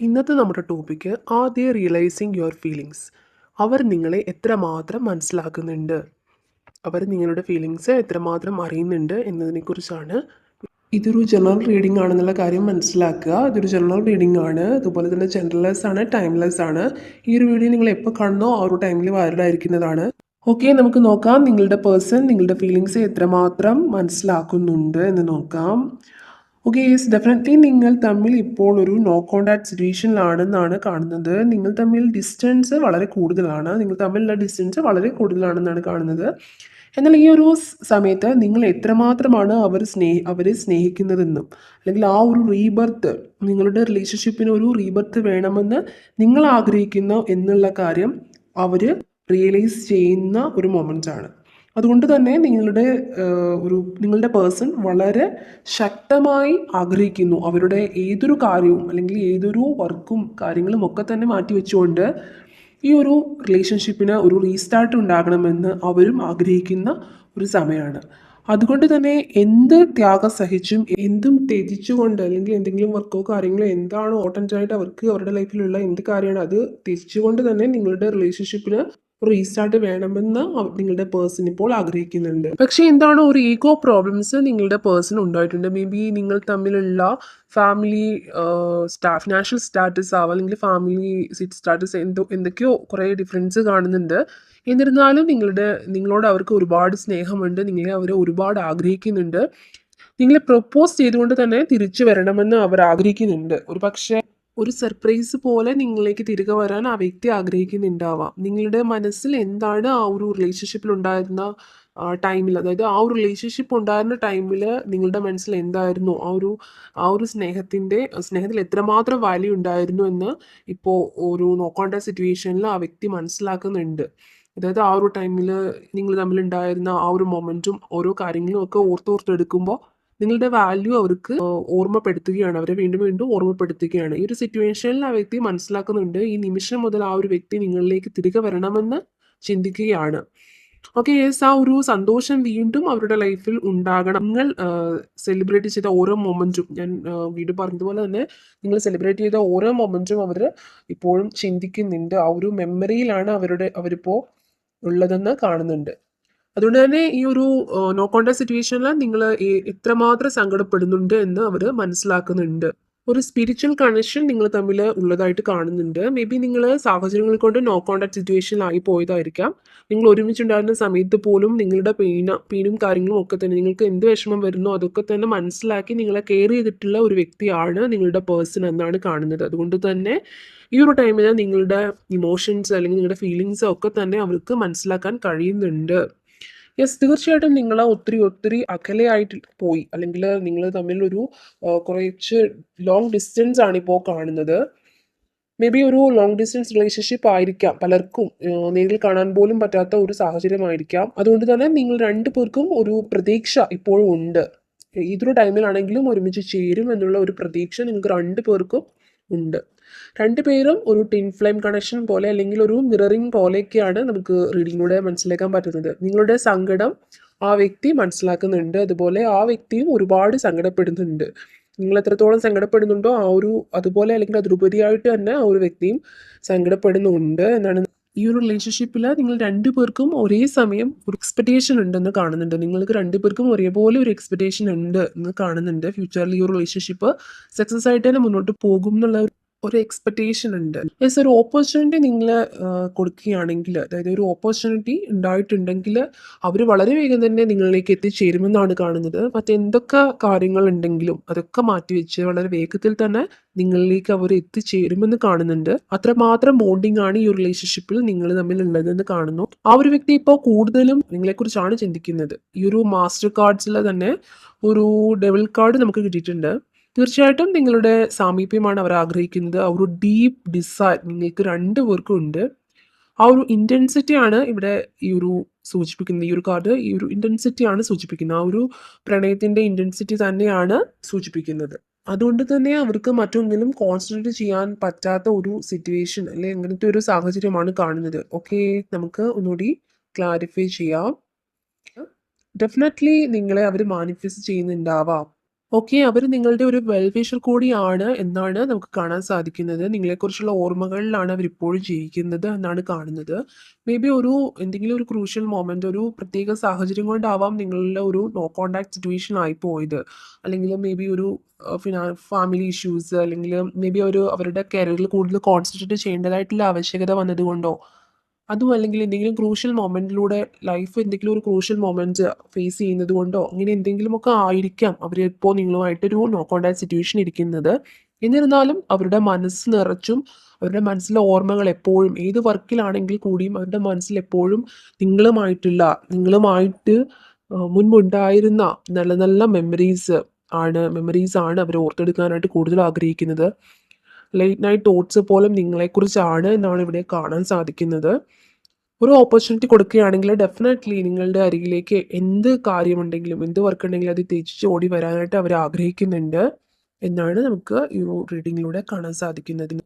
ഇന്നത്തെ നമ്മുടെ topic are they realising your feelings അവർ നിങ്ങളെ എത്രമാത്രം മനസ്സിലാക്കുന്നുണ്ട്? അവർ നിങ്ങളുടെ ഫീലിങ്സ് എത്രമാത്രം അറിയുന്നുണ്ട് എന്നതിനെക്കുറിച്ചാണ് ഇതൊരു ജനറൽ റീഡിംഗ് ആണെന്നുള്ള കാര്യം മനസ്സിലാക്കുക. ഇതൊരു ജനറൽ റീഡിംഗ് ആണ്. അതുപോലെ തന്നെ ജനറൽലെസ് ആണ് ടൈംലെസ് ആണ്. ഈ ഒരു വീഡിയോ നിങ്ങൾ എപ്പോൾ കാണുന്നോ ആ ഒരു ടൈമിൽ വൈറലായിരിക്കുന്നതാണ് ഓക്കെ നമുക്ക് നോക്കാം നിങ്ങളുടെ പേഴ്സൺ നിങ്ങളുടെ ഫീലിങ്സ് എത്രമാത്രം മനസ്സിലാക്കുന്നുണ്ട് എന്ന് നോക്കാം. ഓക്കെ യെസ് ഡെഫിനറ്റ്ലി നിങ്ങൾ തമ്മിൽ ഇപ്പോൾ ഒരു നോ കോണ്ടാക്ട് സിറ്റുവേഷനിലാണെന്നാണ് കാണുന്നത്. നിങ്ങൾ തമ്മിൽ ഡിസ്റ്റൻസ് വളരെ കൂടുതലാണ്. നിങ്ങൾ തമ്മിലുള്ള ഡിസ്റ്റൻസ് വളരെ കൂടുതലാണെന്നാണ് കാണുന്നത്. എന്നാൽ ഈ ഒരു സമയത്ത് നിങ്ങൾ എത്രമാത്രമാണ് അവർ സ്നേഹ അവരെ സ്നേഹിക്കുന്നതെന്നും അല്ലെങ്കിൽ ആ ഒരു റീബർത്ത് നിങ്ങളുടെ റിലേഷൻഷിപ്പിന് ഒരു റീബർത്ത് വേണമെന്ന് നിങ്ങൾ ആഗ്രഹിക്കുന്നു എന്നുള്ള കാര്യം അവർ റിയലൈസ് ചെയ്യുന്ന ഒരു മൊമെന്റ് ആണ്. അതുകൊണ്ട് തന്നെ നിങ്ങളുടെ ഒരു നിങ്ങളുടെ പേഴ്സൺ വളരെ ശക്തമായി ആഗ്രഹിക്കുന്നു. അവരുടെ ഏതൊരു കാര്യവും അല്ലെങ്കിൽ ഏതൊരു വർക്കും കാര്യങ്ങളും ഒക്കെ തന്നെ മാറ്റി വെച്ചുകൊണ്ട് ഈ ഒരു റിലേഷൻഷിപ്പിന് ഒരു റീസ്റ്റാർട്ട് ഉണ്ടാകണമെന്ന് അവരും ആഗ്രഹിക്കുന്ന ഒരു സമയമാണ്. അതുകൊണ്ട് തന്നെ എന്ത് ത്യാഗം സഹിച്ചും എന്തും ത്യജിച്ചുകൊണ്ട് അല്ലെങ്കിൽ എന്തെങ്കിലും വർക്കോ കാര്യങ്ങളോ എന്താണോ ഓട്ടന്റായിട്ട് അവർക്ക് അവരുടെ ലൈഫിലുള്ള എന്ത് കാര്യമാണ് അത് ത്യജിച്ചുകൊണ്ട് തന്നെ നിങ്ങളുടെ റിലേഷൻഷിപ്പിന് റീസ്റ്റാർട്ട് വേണമെന്ന് നിങ്ങളുടെ പേഴ്സൺ ഇപ്പോൾ ആഗ്രഹിക്കുന്നുണ്ട്. പക്ഷേ എന്താണ് ഒരു ഈഗോ പ്രോബ്ലംസ് നിങ്ങളുടെ പേഴ്സൺ ഉണ്ടായിട്ടുണ്ട്? മേ ബി നിങ്ങൾ തമ്മിലുള്ള ഫാമിലി സ്റ്റാ ഫിനാൻഷ്യൽ സ്റ്റാറ്റസ് ആവാം അല്ലെങ്കിൽ ഫാമിലി സീറ്റ് സ്റ്റാറ്റസ് എന്തോ എന്തൊക്കെയോ കുറേ ഡിഫറൻസ് കാണുന്നുണ്ട്. എന്നിരുന്നാലും നിങ്ങളുടെ നിങ്ങളോട് അവർക്ക് ഒരുപാട് സ്നേഹമുണ്ട്. നിങ്ങളെ അവർ ഒരുപാട് ആഗ്രഹിക്കുന്നുണ്ട്. നിങ്ങളെ പ്രൊപ്പോസ് ചെയ്തുകൊണ്ട് തന്നെ തിരിച്ചു വരണമെന്ന് അവർ ആഗ്രഹിക്കുന്നുണ്ട്. ഒരു പക്ഷേ ഒരു സർപ്രൈസ് പോലെ നിങ്ങളിലേക്ക് തിരികെ വരാൻ ആ വ്യക്തി ആഗ്രഹിക്കുന്നുണ്ടാവാം. നിങ്ങളുടെ മനസ്സിൽ എന്താണ് ആ ഒരു റിലേഷൻഷിപ്പിൽ ഉണ്ടായിരുന്ന ടൈമിൽ അതായത് ആ ഒരു റിലേഷൻഷിപ്പ് ഉണ്ടായിരുന്ന ടൈമിൽ നിങ്ങളുടെ മനസ്സിൽ എന്തായിരുന്നു? ആ ഒരു ആ ഒരു സ്നേഹത്തിന്റെ സ്നേഹത്തിൽ എത്രമാത്രം വാല്യൂ ഉണ്ടായിരുന്നു എന്ന് ഇപ്പോൾ ഒരു നോക്കേണ്ട സിറ്റുവേഷനിൽ ആ വ്യക്തി മനസ്സിലാക്കുന്നുണ്ട്. അതായത് ആ ഒരു ടൈമിൽ നിങ്ങൾ തമ്മിലുണ്ടായിരുന്ന ആ ഒരു മൊമെന്റും ഓരോ കാര്യങ്ങളും ഒക്കെ ഓർത്തോർത്തെടുക്കുമ്പോൾ നിങ്ങളുടെ വാല്യൂ അവർക്ക് ഓർമ്മപ്പെടുത്തുകയാണ്. അവരെ വീണ്ടും വീണ്ടും ഓർമ്മപ്പെടുത്തുകയാണ്. ഈ ഒരു സിറ്റുവേഷനിൽ ആ വ്യക്തി മനസ്സിലാക്കുന്നുണ്ട് ഈ നിമിഷം മുതൽ ആ ഒരു വ്യക്തി നിങ്ങളിലേക്ക് തിരികെ വരണമെന്ന് ചിന്തിക്കുകയാണ്. ഓക്കെ യെസ് ആ ഒരു സന്തോഷം വീണ്ടും അവരുടെ ലൈഫിൽ ഉണ്ടാകണം. നിങ്ങൾ സെലിബ്രേറ്റ് ചെയ്ത ഓരോ മൊമെന്റും ഞാൻ വീട് പറഞ്ഞതുപോലെ തന്നെ നിങ്ങൾ സെലിബ്രേറ്റ് ചെയ്ത ഓരോ മൊമെന്റും അവർ ഇപ്പോഴും ചിന്തിക്കുന്നുണ്ട്. ആ ഒരു മെമ്മറിയിലാണ് അവരുടെ അവരിപ്പോ ഉള്ളതെന്ന് കാണുന്നുണ്ട്. അതുകൊണ്ട് തന്നെ ഈ ഒരു നോ കോണ്ടാക്ട് സിറ്റുവേഷനിൽ നിങ്ങൾ എത്രമാത്രം സങ്കടപ്പെടുന്നുണ്ട് എന്ന് അവർ മനസ്സിലാക്കുന്നുണ്ട്. ഒരു സ്പിരിച്വൽ കണക്ഷൻ നിങ്ങൾ തമ്മിൽ ഉള്ളതായിട്ട് കാണുന്നുണ്ട്. മേ ബി നിങ്ങൾ സാഹചര്യങ്ങൾ കൊണ്ട് നോ കോണ്ടാക്ട് സിറ്റുവേഷനിലായി പോയതായിരിക്കാം. നിങ്ങൾ ഒരുമിച്ചുണ്ടായിരുന്ന സമയത്ത് പോലും നിങ്ങളുടെ പെയിന പെയിനും കാര്യങ്ങളും ഒക്കെ തന്നെ നിങ്ങൾക്ക് എന്ത് വിഷമം വരുന്നോ അതൊക്കെ തന്നെ മനസ്സിലാക്കി നിങ്ങളെ കെയർ ചെയ്തിട്ടുള്ള ഒരു വ്യക്തിയാണ് നിങ്ങളുടെ പേഴ്സൺ എന്നാണ് കാണുന്നത്. അതുകൊണ്ട് തന്നെ ഈ ഒരു ടൈമിൽ നിങ്ങളുടെ ഇമോഷൻസ് അല്ലെങ്കിൽ നിങ്ങളുടെ ഫീലിങ്സ് ഒക്കെ തന്നെ അവർക്ക് മനസ്സിലാക്കാൻ കഴിയുന്നുണ്ട്. യെസ് തീർച്ചയായിട്ടും നിങ്ങൾ ഒത്തിരി ഒത്തിരി അകലെയായിട്ട് പോയി. അല്ലെങ്കിൽ നിങ്ങൾ തമ്മിൽ ഒരു കുറച്ച് ലോങ് ഡിസ്റ്റൻസ് ആണ് ഇപ്പോൾ കാണുന്നത്. മേ ബി ഒരു ലോങ് ഡിസ്റ്റൻസ് റിലേഷൻഷിപ്പ് ആയിരിക്കാം. പലർക്കും നേരിൽ കാണാൻ പോലും പറ്റാത്ത ഒരു സാഹചര്യമായിരിക്കാം. അതുകൊണ്ട് തന്നെ നിങ്ങൾ രണ്ടു പേർക്കും ഒരു പ്രതീക്ഷ ഇപ്പോഴും ഉണ്ട്. ഏതൊരു ടൈമിലാണെങ്കിലും ഒരുമിച്ച് ചേരും എന്നുള്ള ഒരു പ്രതീക്ഷ നിങ്ങൾക്ക് രണ്ടു പേർക്കും ഉണ്ട്. രണ്ടുപേരും ഒരു ടിൻ ഫ്ലെയിം കണക്ഷൻ പോലെ അല്ലെങ്കിൽ ഒരു മിററിംഗ് പോലെയൊക്കെയാണ് നമുക്ക് റീഡിങ്ങിലൂടെ മനസ്സിലാക്കാൻ പറ്റുന്നത്. നിങ്ങളുടെ സങ്കടം ആ വ്യക്തി മനസ്സിലാക്കുന്നുണ്ട്. അതുപോലെ ആ വ്യക്തിയും ഒരുപാട് സങ്കടപ്പെടുന്നുണ്ട്. നിങ്ങൾ എത്രത്തോളം സങ്കടപ്പെടുന്നുണ്ടോ ആ ഒരു അതുപോലെ അല്ലെങ്കിൽ അതിലുപരിയായിട്ട് തന്നെ ആ ഒരു വ്യക്തിയും സങ്കടപ്പെടുന്നുണ്ട് എന്നാണ്. ഈ ഒരു റിലേഷൻഷിപ്പിൽ നിങ്ങൾ രണ്ടു പേർക്കും ഒരേ സമയം ഒരു എക്സ്പെക്ടേഷൻ ഉണ്ടെന്ന് കാണുന്നുണ്ട്. നിങ്ങൾക്ക് രണ്ടു പേർക്കും ഒരേപോലെ ഒരു എക്സ്പെക്ടേഷൻ ഉണ്ട് എന്ന് കാണുന്നുണ്ട്. ഫ്യൂച്ചറിൽ ഈ ഒരു റിലേഷൻഷിപ്പ് സക്സസ് ആയിട്ട് തന്നെ മുന്നോട്ട് പോകും എന്നുള്ള ഒരു- എക്സ്പെക്റ്റേഷൻ ഉണ്ട്. യെസ് ഒരു ഓപ്പർച്യൂണിറ്റി നിങ്ങൾ കൊടുക്കുകയാണെങ്കിൽ അതായത് ഒരു ഓപ്പർച്യൂണിറ്റി ഉണ്ടായിട്ടുണ്ടെങ്കിൽ അവർ വളരെ വേഗം തന്നെ നിങ്ങളിലേക്ക് എത്തിച്ചേരുമെന്നാണ് കാണുന്നത്. മറ്റെന്തൊക്കെ കാര്യങ്ങളുണ്ടെങ്കിലും അതൊക്കെ മാറ്റിവെച്ച് വളരെ വേഗത്തിൽ തന്നെ നിങ്ങളിലേക്ക് അവർ എത്തിച്ചേരുമെന്ന് കാണുന്നുണ്ട്. അത്രമാത്രം ബോണ്ടിങ് ആണ് ഈ റിലേഷൻഷിപ്പിൽ നിങ്ങൾ തമ്മിൽ ഉള്ളതെന്ന് കാണുന്നു. ആ ഒരു വ്യക്തി ഇപ്പോൾ കൂടുതലും നിങ്ങളെക്കുറിച്ചാണ് ചിന്തിക്കുന്നത്. ഈ ഒരു മാസ്റ്റർ കാർഡ്സിൽ തന്നെ ഒരു ഡെവിൾ കാർഡ് നമുക്ക് കിട്ടിയിട്ടുണ്ട്. തീർച്ചയായിട്ടും നിങ്ങളുടെ സാമീപ്യമാണ് അവർ ആഗ്രഹിക്കുന്നത്. ആ ഒരു ഡീപ്പ് ഡിസൈർ നിങ്ങൾക്ക് രണ്ട് പേർക്കും ഉണ്ട്. ആ ഒരു ഇന്റൻസിറ്റിയാണ് ഇവിടെ ഈ ഒരു സൂചിപ്പിക്കുന്നത്. ഈ ഒരു കാർഡ് ഈ ഒരു ഇന്റൻസിറ്റിയാണ് സൂചിപ്പിക്കുന്നത്. ആ ഒരു പ്രണയത്തിന്റെ ഇന്റൻസിറ്റി തന്നെയാണ് സൂചിപ്പിക്കുന്നത്. അതുകൊണ്ട് തന്നെ അവർക്ക് മറ്റൊന്നിലും കോൺസെൻട്രേറ്റ് ചെയ്യാൻ പറ്റാത്ത ഒരു സിറ്റുവേഷൻ അല്ലെ അങ്ങനത്തെ ഒരു സാഹചര്യമാണ് കാണുന്നത്. ഓക്കെ നമുക്ക് ഒന്നുകൂടി ക്ലാരിഫൈ ചെയ്യാം. ഡെഫിനറ്റ്ലി നിങ്ങളെ അവർ മാനിഫെസ്റ്റ് ചെയ്യുന്നുണ്ടാവാം. ഓക്കെ അവർ നിങ്ങളുടെ ഒരു വെൽ വിഷർ കൂടിയാണ് എന്നാണ് നമുക്ക് കാണാൻ സാധിക്കുന്നത്. നിങ്ങളെക്കുറിച്ചുള്ള ഓർമ്മകളിലാണ് അവർ ഇപ്പോഴും ജീവിക്കുന്നത് എന്നാണ് കാണുന്നത്. മേ ബി ഒരു എന്തെങ്കിലും ഒരു ക്രൂഷ്യൽ മൊമെന്റ് ഒരു പ്രത്യേക സാഹചര്യം കൊണ്ടാവാം നിങ്ങളുടെ ഒരു നോ കോണ്ടാക്ട് സിറ്റുവേഷൻ ആയി പോയത്. അല്ലെങ്കിൽ മേ ബി ഒരു ഫിനാ ഫാമിലി ഇഷ്യൂസ് അല്ലെങ്കിൽ മേ ബി ഒരു അവരുടെ കരിയറിൽ കൂടുതൽ കോൺസെൻട്രേറ്റ് ചെയ്യേണ്ടതായിട്ടുള്ള ആവശ്യകത വന്നതുകൊണ്ടോ അതും അല്ലെങ്കിൽ എന്തെങ്കിലും ക്രൂഷ്യൽ മൊമെന്റിലൂടെ ലൈഫ് എന്തെങ്കിലും ഒരു ക്രൂഷ്യൽ മൊമെന്റ് ഫേസ് ചെയ്യുന്നത് കൊണ്ടോ അങ്ങനെ എന്തെങ്കിലുമൊക്കെ ആയിരിക്കാം അവർ ഇപ്പോൾ നിങ്ങളുമായിട്ടൊരു നോ കോണ്ടാക്ട് സിറ്റുവേഷൻ ഇരിക്കുന്നത്. എന്നിരുന്നാലും അവരുടെ മനസ്സ് നിറച്ചും അവരുടെ മനസ്സിലെ ഓർമ്മകൾ എപ്പോഴും ഏത് വർക്കിലാണെങ്കിൽ കൂടിയും അവരുടെ മനസ്സിൽ എപ്പോഴും നിങ്ങളുമായിട്ടുള്ള നിങ്ങളുമായിട്ട് മുൻപുണ്ടായിരുന്ന നല്ല നല്ല മെമ്മറീസ് ആണ് മെമ്മറീസ് ആണ് അവർ ഓർത്തെടുക്കാനായിട്ട് കൂടുതൽ ആഗ്രഹിക്കുന്നത്. ലേറ്റ് നൈറ്റ് തോട്ട്സ് പോലും നിങ്ങളെക്കുറിച്ചാണ് എന്നാണ് ഇവിടെ കാണാൻ സാധിക്കുന്നത്. ഒരു ഓപ്പർച്യൂണിറ്റി കൊടുക്കുകയാണെങ്കിൽ ഡെഫിനറ്റ്ലി നിങ്ങളുടെ അരികിലേക്ക് എന്ത് കാര്യമുണ്ടെങ്കിലും എന്ത് വർക്ക് ഉണ്ടെങ്കിലും അത് തിരിച്ച് ഓടി വരാനായിട്ട് അവർ ആഗ്രഹിക്കുന്നുണ്ട് എന്നാണ് നമുക്ക് ഈ റീഡിങ്ങിലൂടെ കാണാൻ സാധിക്കുന്നത്.